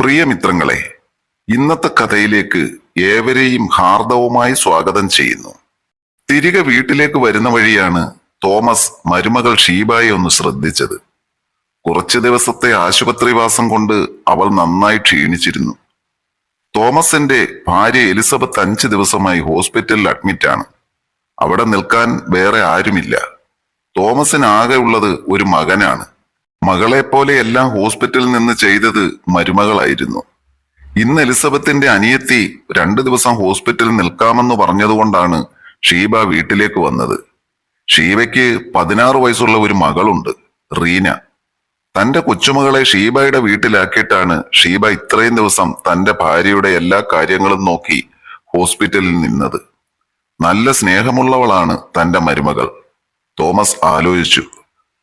പ്രിയ മിത്രങ്ങളെ ഇന്നത്തെ കഥയിലേക്ക് ഏവരെയും ഹാർദവുമായി സ്വാഗതം ചെയ്യുന്നു. തിരികെ വീട്ടിലേക്ക് വരുന്ന വഴിയാണ് തോമസ് മരുമകൾ ഷീബായി ഒന്ന് ശ്രദ്ധിച്ചത്. കുറച്ചു ദിവസത്തെ ആശുപത്രിവാസം കൊണ്ട് അവൾ നന്നായി ക്ഷീണിച്ചിരുന്നു. തോമസിന്റെ ഭാര്യ എലിസബത്ത് അഞ്ച് ദിവസമായി ഹോസ്പിറ്റലിൽ അഡ്മിറ്റാണ് അവിടെ നിൽക്കാൻ വേറെ ആരുമില്ല. തോമസിനാകെ ഉള്ളത് ഒരു മകനാണ്. മകളെ പോലെ എല്ലാം ഹോസ്പിറ്റലിൽ നിന്ന് ചെയ്തത് മരുമകളായിരുന്നു. ഇന്ന് എലിസബത്തിന്റെ അനിയത്തി രണ്ടു ദിവസം ഹോസ്പിറ്റലിൽ നിൽക്കാമെന്ന് പറഞ്ഞതുകൊണ്ടാണ് ഷീബ വീട്ടിലേക്ക് വന്നത്. ഷീബയ്ക്ക് പതിനാറ് വയസ്സുള്ള ഒരു മകളുണ്ട് റീന. തന്റെ കൊച്ചുമകളെ ഷീബയുടെ വീട്ടിലാക്കിയിട്ടാണ് ഷീബ ഇത്രയും ദിവസം തന്റെ ഭാര്യയുടെ എല്ലാ കാര്യങ്ങളും നോക്കി ഹോസ്പിറ്റലിൽ നിന്നത്. നല്ല സ്നേഹമുള്ളവളാണ് തന്റെ മരുമകൾ. തോമസ് ആലോചിച്ചു.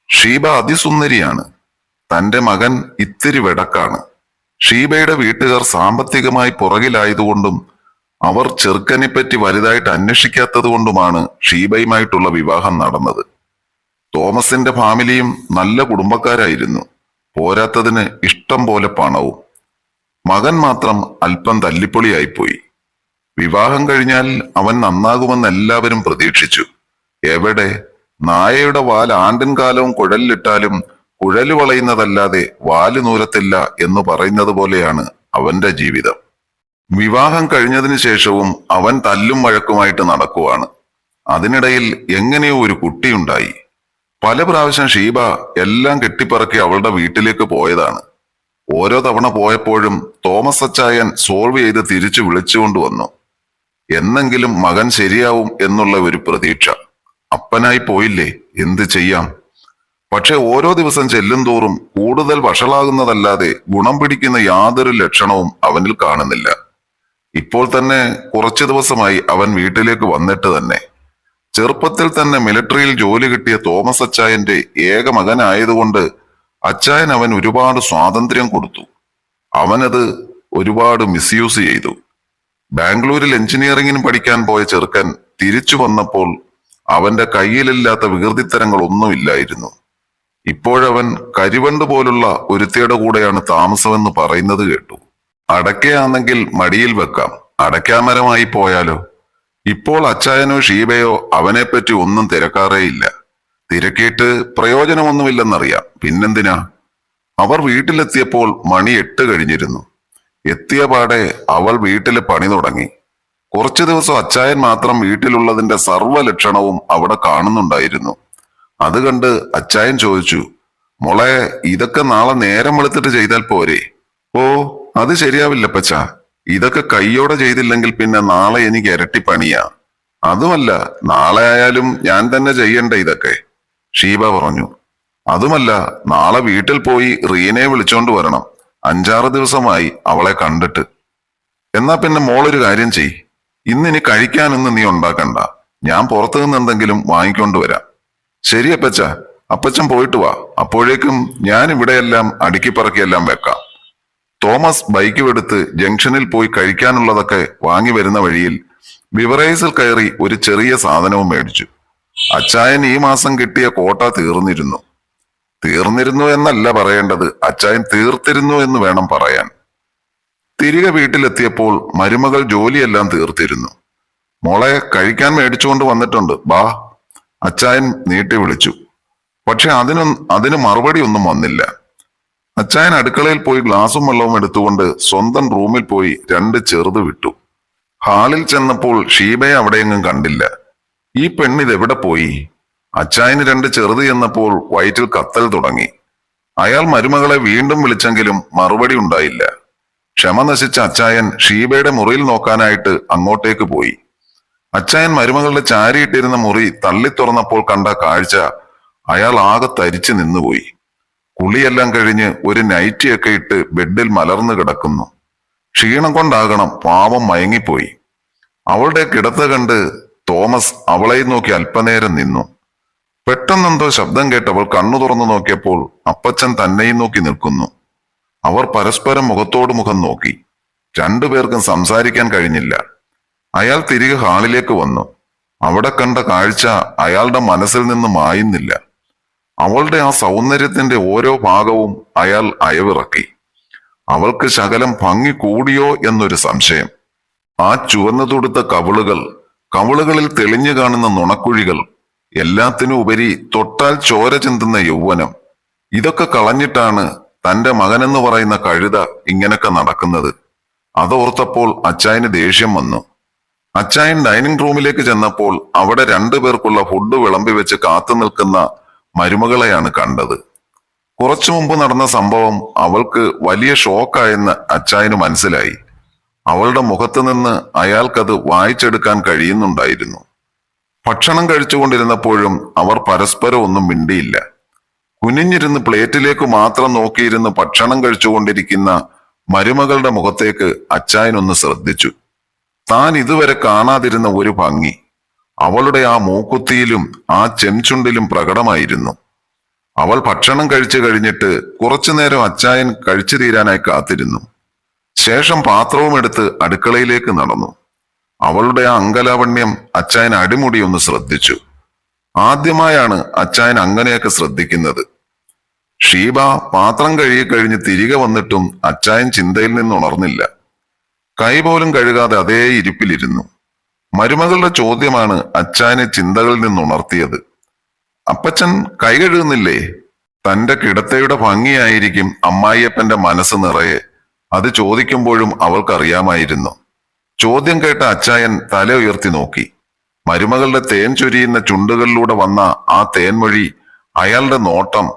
ഷീബ അതിസുന്ദരിയാണ്. തന്റെ മകൻ ഇത്തിരി വെടക്കാണ്. ഷീബയുടെ വീട്ടുകാർ സാമ്പത്തികമായി പുറകിലായതുകൊണ്ടും അവർ ചെറുക്കനെപ്പറ്റി വലുതായിട്ട് അന്വേഷിക്കാത്തത് കൊണ്ടുമാണ് ഷീബയുമായിട്ടുള്ള വിവാഹം നടന്നത്. തോമസിന്റെ ഫാമിലിയും നല്ല കുടുംബക്കാരായിരുന്നു. പോരാത്തതിന് ഇഷ്ടം പോലെ പണവും. മകൻ മാത്രം അല്പം തല്ലിപ്പൊളിയായിപ്പോയി. വിവാഹം കഴിഞ്ഞാൽ അവൻ നന്നാകുമെന്ന് എല്ലാവരും പ്രതീക്ഷിച്ചു. എവിടെ നായയുടെ വാൽ ആണ്ടിൻ കാലവും കുഴലിലിട്ടാലും കുഴൽ വളയുന്നതല്ലാതെ വാൽ നൂരത്തില്ല എന്ന് പറയുന്നത് പോലെയാണ് അവന്റെ ജീവിതം. വിവാഹം കഴിഞ്ഞതിന് ശേഷവും അവൻ തല്ലും വഴക്കുമായിട്ട് നടക്കുവാണ്. അതിനിടയിൽ എങ്ങനെയോ ഒരു കുട്ടിയുണ്ടായി പല പ്രാവശ്യം ഷീബ എല്ലാം കെട്ടിപ്പറക്കി അവളുടെ വീട്ടിലേക്ക് പോയതാണ്. ഓരോ തവണ പോയപ്പോഴും തോമസ് അച്ചായൻ സോൾവ് ചെയ്ത് തിരിച്ചു വിളിച്ചുകൊണ്ടുവന്നു എന്നെങ്കിലും മകൻ ശരിയാവും എന്നുള്ള ഒരു പ്രതീക്ഷ. അപ്പനായി പോയില്ലേ? എന്ത് ചെയ്യാം? പക്ഷെ ഓരോ ദിവസം ചെല്ലും തോറും കൂടുതൽ വഷളാകുന്നതല്ലാതെ ഗുണം പിടിക്കുന്ന യാതൊരു ലക്ഷണവും അവനിൽ കാണുന്നില്ല. ഇപ്പോൾ തന്നെ കുറച്ചു ദിവസമായി അവൻ വീട്ടിലേക്ക് വന്നിട്ട് തന്നെ. ചെറുപ്പത്തിൽ തന്നെ മിലിറ്ററിയിൽ ജോലി കിട്ടിയ തോമസ് അച്ചായന്റെ ഏക മകനായതുകൊണ്ട് അച്ചായൻ അവൻ ഒരുപാട് സ്വാതന്ത്ര്യം കൊടുത്തു. അവനത് ഒരുപാട് മിസ്യൂസ് ചെയ്തു. ബാംഗ്ലൂരിൽ എഞ്ചിനീയറിംഗിന് പഠിക്കാൻ പോയ ചെറുക്കൻ തിരിച്ചു വന്നപ്പോൾ അവന്റെ കയ്യിലില്ലാത്ത വികൃതിത്തരങ്ങൾ ഒന്നുമില്ലായിരുന്നു ഇപ്പോഴവൻ കരിവണ്ട് പോലുള്ള ഒരുത്തിയുടെ കൂടെയാണ് താമസമെന്ന് പറയുന്നത് കേട്ടു. അടക്കയാണെങ്കിൽ മടിയിൽ വെക്കാം. അടക്കാമരമായി പോയാലോ? ഇപ്പോൾ അച്ചായനോ ഷീബയോ അവനെപ്പറ്റി ഒന്നും തിരക്കാറേയില്ല. തിരക്കിയിട്ട് പ്രയോജനമൊന്നുമില്ലെന്നറിയാം. പിന്നെന്തിനാ? അവർ വീട്ടിലെത്തിയപ്പോൾ മണി എട്ട് കഴിഞ്ഞിരുന്നു. എത്തിയ പാടെ അവൾ വീട്ടിൽ പണി തുടങ്ങി. കുറച്ചു ദിവസം അച്ചായൻ മാത്രം വീട്ടിലുള്ളതിന്റെ സർവ ലക്ഷണവും അവിടെ കാണുന്നുണ്ടായിരുന്നു. അത് കണ്ട് അച്ചായൻ ചോദിച്ചു മോളെ ഇതൊക്കെ നാളെ നേരം വെളുത്തിട്ട് ചെയ്താൽ പോരെ? ഓ അത് ശരിയാവില്ല പച്ച ഇതൊക്കെ കൈയോടെ ചെയ്തില്ലെങ്കിൽ പിന്നെ നാളെ എനിക്ക് ഇരട്ടി പണിയാ. അതുമല്ല നാളെ ആയാലും ഞാൻ തന്നെ ചെയ്യണ്ട ഇതൊക്കെ? ഷീബ പറഞ്ഞു അതുമല്ല നാളെ വീട്ടിൽ പോയി റീനെ വിളിച്ചോണ്ട് വരണം. അഞ്ചാറ് ദിവസമായി അവളെ കണ്ടിട്ട്. എന്നാ പിന്നെ മോളൊരു കാര്യം ചെയ് ഇന്നിനി കഴിക്കാനൊന്നും നീ ഉണ്ടാക്കണ്ട. ഞാൻ പുറത്തു നിന്ന് എന്തെങ്കിലും വാങ്ങിക്കൊണ്ട് വരാം. ശരി അപ്പച്ച. അപ്പച്ചൻ പോയിട്ട് വാ. അപ്പോഴേക്കും ഞാൻ ഇവിടെയെല്ലാം അടുക്കിപ്പറക്കിയെല്ലാം വെക്കാം. തോമസ് ബൈക്ക് എടുത്ത് ജംഗ്ഷനിൽ പോയി കഴിക്കാനുള്ളതൊക്കെ വാങ്ങി വരുന്ന വഴിയിൽ ബിവറേസിൽ കയറി ഒരു ചെറിയ സാധനവും മേടിച്ചു. അച്ചായൻ ഈ മാസം കിട്ടിയ കോട്ട തീർന്നിരുന്നു. തീർന്നിരുന്നു എന്നല്ല പറയേണ്ടത്. അച്ചായൻ തീർത്തിരുന്നു എന്ന് വേണം പറയാൻ. തിരികെ വീട്ടിലെത്തിയപ്പോൾ മരുമകൾ ജോലിയെല്ലാം തീർത്തിരുന്നു. മോളെ കഴിക്കാൻ മേടിച്ചുകൊണ്ട് വന്നിട്ടുണ്ട്. ബാ അച്ചായൻ നീട്ടി വിളിച്ചു. പക്ഷെ അതിനൊന്നും അതിന് മറുപടി ഒന്നും വന്നില്ല. അച്ചായൻ അടുക്കളയിൽ പോയി ഗ്ലാസും വെള്ളവും എടുത്തുകൊണ്ട് സ്വന്തം റൂമിൽ പോയി രണ്ട് ചെറുത് വിട്ടു. ഹാളിൽ ചെന്നപ്പോൾ ഷീബയെ അവിടെയെങ്ങും കണ്ടില്ല. ഈ പെണ്ണിത് എവിടെ പോയി? അച്ചായന് രണ്ട് ചെറുത് എന്നപ്പോൾ വയറ്റിൽ കത്തൽ തുടങ്ങി. അയാൾ മരുമകളെ വീണ്ടും വിളിച്ചെങ്കിലും മറുപടി ഉണ്ടായില്ല. ക്ഷമ നശിച്ച അച്ചായൻ ഷീബയുടെ മുറിയിൽ നോക്കാനായിട്ട് അങ്ങോട്ടേക്ക് പോയി. അച്ചായൻ മരുമകളുടെ ചാരിയിട്ടിരുന്ന മുറി തള്ളി തുറന്നപ്പോൾ കണ്ട കാഴ്ച അയാൾ ആകെ തരിച്ചു നിന്നുപോയി. കുളിയെല്ലാം കഴിഞ്ഞ് ഒരു നൈറ്റിയൊക്കെ ഇട്ട് ബെഡിൽ മലർന്നു കിടക്കുന്നു. ക്ഷീണം കൊണ്ടാകണം പാവം മയങ്ങിപ്പോയി. അവളുടെ കിടത്ത കണ്ട് തോമസ് അവളെ നോക്കി അല്പനേരം നിന്നു. പെട്ടെന്നെന്തോ ശബ്ദം കേട്ടവൾ കണ്ണു തുറന്നു നോക്കിയപ്പോൾ അപ്പച്ചൻ തന്നെയും നോക്കി നിൽക്കുന്നു. അവർ പരസ്പരം മുഖത്തോട് മുഖം നോക്കി. രണ്ടുപേർക്കും സംസാരിക്കാൻ കഴിഞ്ഞില്ല. അയാൾ തിരികെ ഹാളിലേക്ക് വന്നു. അവിടെ കണ്ട കാഴ്ച അയാളുടെ മനസ്സിൽ നിന്ന് മായുന്നില്ല. അവളുടെ ആ സൗന്ദര്യത്തിന്റെ ഓരോ ഭാഗവും അയാൾ അയവിറക്കി. അവൾക്ക് ശകലം ഭംഗി കൂടിയോ എന്നൊരു സംശയം. ആ ചുവന്നു തൊടുത്ത കവിളുകൾ കവിളുകളിൽ തെളിഞ്ഞു കാണുന്ന നുണക്കുഴികൾ എല്ലാത്തിനും ഉപരി തൊട്ടാൽ ചോര ചിന്തുന്ന യൗവനം ഇതൊക്കെ കളഞ്ഞിട്ടാണ് തന്റെ മകനെന്ന് പറയുന്ന കഴുത ഇങ്ങനൊക്കെ നടക്കുന്നത്. അതോർത്തപ്പോൾ അച്ചായന് ദേഷ്യം വന്നു. അച്ചായൻ ഡൈനിങ് റൂമിലേക്ക് ചെന്നപ്പോൾ അവിടെ രണ്ടു പേർക്കുള്ള ഫുഡ് വിളമ്പി വെച്ച് കാത്തു നിൽക്കുന്ന മരുമകളെയാണ് കണ്ടത്. കുറച്ചു മുമ്പ് നടന്ന സംഭവം അവൾക്ക് വലിയ ഷോക്കായെന്ന് അച്ചായന് മനസ്സിലായി. അവളുടെ മുഖത്ത് നിന്ന് അയാൾക്കത് വായിച്ചെടുക്കാൻ കഴിയുന്നുണ്ടായിരുന്നു. ഭക്ഷണം കഴിച്ചുകൊണ്ടിരുന്നപ്പോഴും അവർ പരസ്പരം ഒന്നും മിണ്ടിയില്ല. കുനിഞ്ഞിരുന്ന് പ്ലേറ്റിലേക്ക് മാത്രം നോക്കിയിരുന്ന് ഭക്ഷണം കഴിച്ചുകൊണ്ടിരിക്കുന്ന മരുമകളുടെ മുഖത്തേക്ക് അച്ചായനൊന്ന് ശ്രദ്ധിച്ചു. താൻ ഇതുവരെ കാണാതിരുന്ന ഒരു ഭംഗി. അവളുടെ ആ മൂക്കുത്തിയിലും ആ ചെംചുണ്ടിലും പ്രകടമായിരുന്നു. അവൾ ഭക്ഷണം കഴിച്ചു കഴിഞ്ഞിട്ട് കുറച്ചു നേരം അച്ചായൻ കഴിച്ചു തീരാനായി കാത്തിരുന്നു. ശേഷം പാത്രവും എടുത്ത് അടുക്കളയിലേക്ക് നടന്നു. അവളുടെ ആ അങ്കലാവണ്യം അച്ചായൻ അടിമുടി ഒന്ന് ശ്രദ്ധിച്ചു. ആദ്യമായാണ് അച്ചായൻ അങ്ങനെയൊക്കെ ശ്രദ്ധിക്കുന്നത്. ഷീബ പാത്രം കഴുകി കഴിഞ്ഞ് തിരികെ വന്നിട്ടും അച്ചായൻ ചിന്തയിൽ നിന്ന് ഉണർന്നില്ല. കൈ പോലും കഴുകാതെ അതേ ഇരിപ്പിലിരുന്നു. മരുമകളുടെ ചോദ്യമാണ് അച്ചായനെ ചിന്തകളിൽ നിന്ന് ഉണർത്തിയത്. അപ്പച്ചൻ കൈ കഴുകുന്നില്ലേ? തന്റെ കിടത്തയുടെ ഭംഗിയായിരിക്കും അമ്മായിയപ്പന്റെ മനസ്സ് നിറയെ. അത് ചോദിക്കുമ്പോഴും അവൾക്കറിയാമായിരുന്നു. ചോദ്യം കേട്ട അച്ചായൻ തല ഉയർത്തി നോക്കി. മരുമകളുടെ തേൻ ചൊരിയുന്ന ചുണ്ടുകളിലൂടെ വന്ന ആ തേൻമൊഴി അയാളുടെ നോട്ടം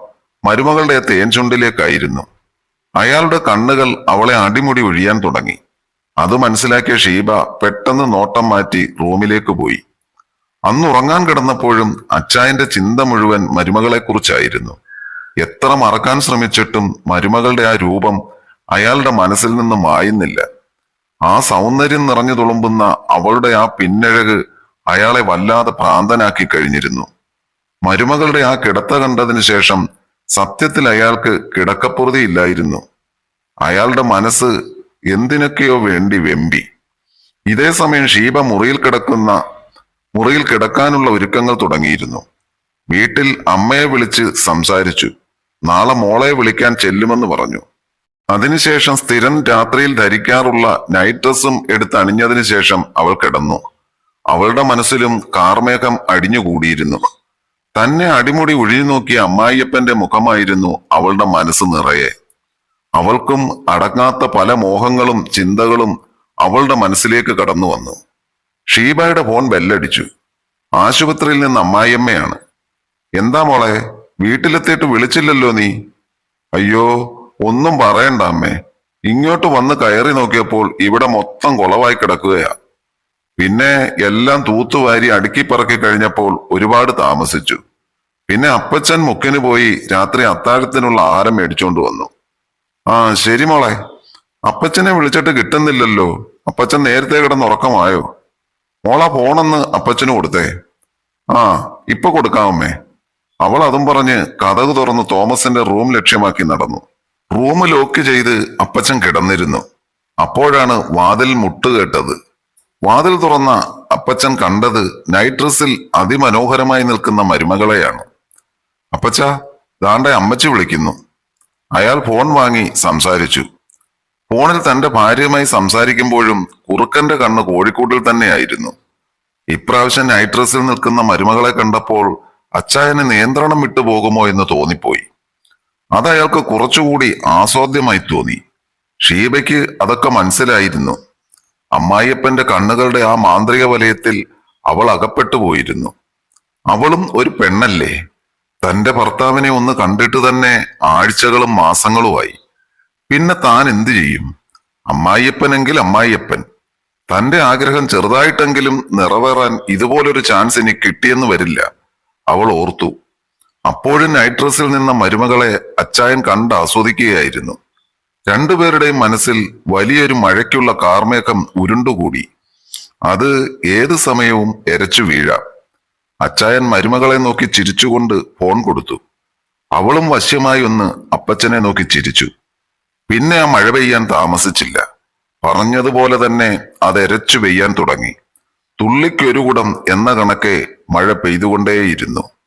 മരുമകളുടെ തേൻ ചുണ്ടിലേക്കായിരുന്നു. അയാളുടെ കണ്ണുകൾ അവളെ അടിമുടി ഒഴിയാൻ തുടങ്ങി. അത് മനസ്സിലാക്കിയ ഷീബ പെട്ടെന്ന് നോട്ടം മാറ്റി റൂമിലേക്ക് പോയി. അന്ന് ഉറങ്ങാൻ കിടന്നപ്പോഴും അച്ചായന്റെ ചിന്ത മുഴുവൻ മരുമകളെക്കുറിച്ചായിരുന്നു. എത്ര മറക്കാൻ ശ്രമിച്ചിട്ടും മരുമകളുടെ ആ രൂപം അയാളുടെ മനസ്സിൽ നിന്ന് മായുന്നില്ല. ആ സൗന്ദര്യം നിറഞ്ഞു തുളുമ്പുന്ന അവളുടെ ആ പിന്നഴക് അയാളെ വല്ലാതെ ഭ്രാന്തനാക്കി കഴിഞ്ഞിരുന്നു. മരുമകളുടെ ആ കിടത്ത കണ്ടതിന് ശേഷം സത്യത്തിൽ അയാൾക്ക് കിടക്കപ്പുറതി ഇല്ലായിരുന്നു. അയാളുടെ മനസ്സ് എന്തിനൊക്കെയോ വേണ്ടി വെമ്പി. ഇതേ സമയം ഷീബ മുറിയിൽ കിടക്കുന്ന മുറിയിൽ കിടക്കാനുള്ള ഒരുക്കങ്ങൾ തുടങ്ങിയിരുന്നു. വീട്ടിൽ അമ്മയെ വിളിച്ച് സംസാരിച്ചു. നാളെ മോളെ വിളിക്കാൻ ചെല്ലുമെന്ന് പറഞ്ഞു. അതിനുശേഷം സ്ഥിരം രാത്രിയിൽ ധരിക്കാറുള്ള നൈറ്റ് ഡ്രസ്സും എടുത്ത് അണിഞ്ഞതിനു ശേഷം അവൾ കിടന്നു. അവളുടെ മനസ്സിലും കാർമേഘം അടിഞ്ഞുകൂടിയിരുന്നു. തന്നെ അടിമുടി ഒഴിഞ്ഞു നോക്കിയ അമ്മായിയപ്പന്റെ മുഖമായിരുന്നു അവളുടെ മനസ്സ് നിറയെ. അവൾക്കും അടങ്ങാത്ത പല മോഹങ്ങളും ചിന്തകളും അവളുടെ മനസ്സിലേക്ക് കടന്നു വന്നു. ഷീബയുടെ ഫോൺ ബെല്ലടിച്ചു. ആശുപത്രിയിൽ നിന്ന് അമ്മായിയമ്മയാണ്. എന്താ മോളെ വീട്ടിലെത്തിയിട്ട് വിളിച്ചില്ലല്ലോ നീ? അയ്യോ ഒന്നും പറയണ്ട അമ്മേ. ഇങ്ങോട്ട് വന്ന് കയറി നോക്കിയപ്പോൾ ഇവിടെ മൊത്തം കുളവായി കിടക്കുകയാ. പിന്നെ എല്ലാം തൂത്തുവാരി അടുക്കി പറക്കി കഴിഞ്ഞപ്പോൾ ഒരുപാട് താമസിച്ചു. പിന്നെ അപ്പച്ചൻ മുക്കിന് പോയി രാത്രി അത്താഴത്തിനുള്ള ആഹാരം മേടിച്ചോണ്ട് വന്നു. ആ ശരി മോളെ. അപ്പച്ചനെ വിളിച്ചിട്ട് കിട്ടുന്നില്ലല്ലോ. അപ്പച്ചൻ നേരത്തെ കിടന്ന് ഉറക്കമായോ? മോളാ ഫോണെന്ന് അപ്പച്ചന് കൊടുത്തേ. ആ ഇപ്പൊ കൊടുക്കാമേ അവൾ അതും പറഞ്ഞ് കഥക് തുറന്ന് തോമസിന്റെ റൂം ലക്ഷ്യമാക്കി നടന്നു. റൂം ലോക്ക് ചെയ്ത് അപ്പച്ചൻ കിടന്നിരുന്നു. അപ്പോഴാണ് വാതിൽ മുട്ടുകേട്ടത് വാതിൽ തുറന്ന അപ്പച്ചൻ കണ്ടത് നൈട്രസിൽ അതിമനോഹരമായി നിൽക്കുന്ന മരുമകളെയാണ്. അപ്പച്ച ദാണ്ടെ അമ്മച്ചി വിളിക്കുന്നു. അയാൾ ഫോൺ വാങ്ങി സംസാരിച്ചു. ഫോണിൽ തന്റെ ഭാര്യയുമായി സംസാരിക്കുമ്പോഴും കുറുക്കന്റെ കണ്ണ് കോഴിക്കോട്ടിൽ തന്നെയായിരുന്നു. ഇപ്രാവശ്യം നൈട്രസിൽ നിൽക്കുന്ന മരുമകളെ കണ്ടപ്പോൾ അച്ചായന് നിയന്ത്രണം വിട്ടുപോകുമോ എന്ന് തോന്നിപ്പോയി. അത് അയാൾക്ക് കുറച്ചുകൂടി ആസ്വാദ്യമായി തോന്നി. ഷീബയ്ക്ക് അതൊക്കെ മനസ്സിലായിരുന്നു. അമ്മായിയപ്പന്റെ കണ്ണുകളുടെ ആ മാന്ത്രിക വലയത്തിൽ അവൾ അകപ്പെട്ടു പോയിരുന്നു. അവളും ഒരു പെണ്ണല്ലേ? തന്റെ ഭർത്താവിനെ ഒന്ന് കണ്ടിട്ട് തന്നെ ആഴ്ചകളും മാസങ്ങളുമായി. പിന്നെ താൻ എന്തു ചെയ്യും? അമ്മായിയപ്പനെങ്കിൽ അമ്മായിയപ്പൻ. തന്റെ ആഗ്രഹം ചെറുതായിട്ടെങ്കിലും നിറവേറാൻ ഇതുപോലൊരു ചാൻസ് ഇനി കിട്ടിയെന്ന് വരില്ല. അവൾ ഓർത്തു. അപ്പോഴും നൈറ്റ് ഡ്രസ്സിൽ നിന്ന മരുമകളെ അച്ചായൻ കണ്ട് ആസ്വദിക്കുകയായിരുന്നു. രണ്ടുപേരുടെയും മനസ്സിൽ വലിയൊരു മഴയ്ക്കുള്ള കാർമേഘം ഉരുണ്ടുകൂടി. അത് ഏത് സമയവും എരച്ചു വീഴാം. അച്ചായൻ മരുമകളെ നോക്കി ചിരിച്ചുകൊണ്ട് ഫോൺ കൊടുത്തു. അവളും വശ്യമായി ഒന്ന് അപ്പച്ചനെ നോക്കി ചിരിച്ചു. പിന്നെ ആ മഴ പെയ്യാൻ താമസിച്ചില്ല. പറഞ്ഞതുപോലെ തന്നെ അത് എരച്ചു പെയ്യാൻ തുടങ്ങി. തുള്ളിക്കൊരു കുടം എന്ന കണക്കെ മഴ പെയ്തുകൊണ്ടേയിരുന്നു.